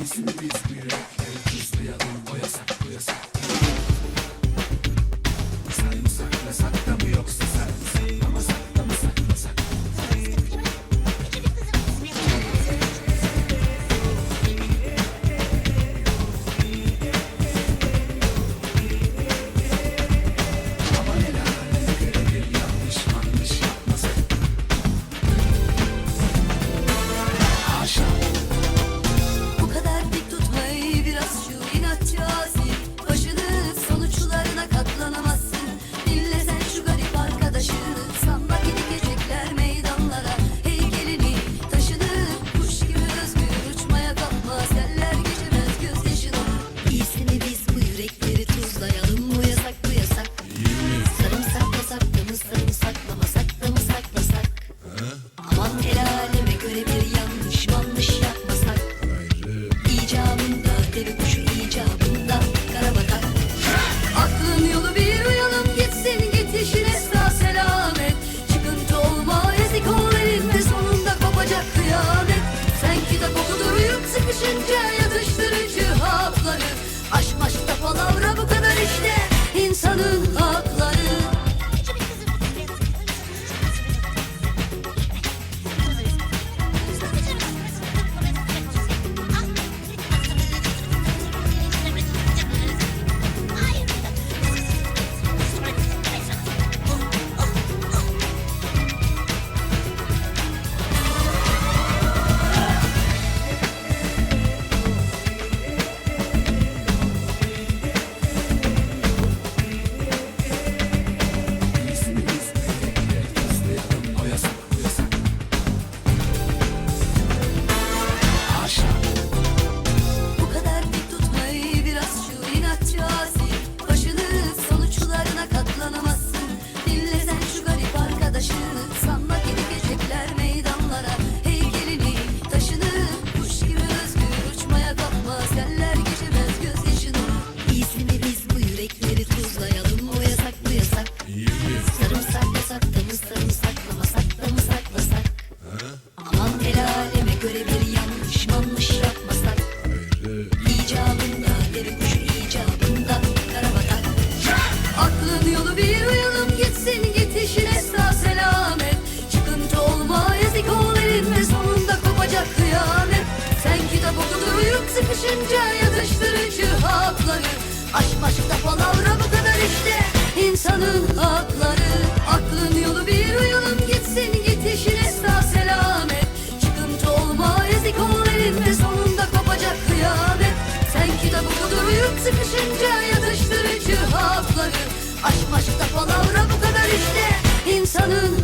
Resmi bir bir, herkes bir adım boya sak boya sak buldu Yük sıkışınca yatıştırıcı hakları. Aşk başta palavra bu kadar işte. İnsanın hakları. Aklın yolu bir uyulum gitsin git işine sağ selamet. Çıkıntı olma ezik ol elinde sonunda kopacak kıyamet. Sen kitabı budur yük sıkışınca yatıştırıcı hakları. Aşk başta palavra bu kadar işte. İnsanın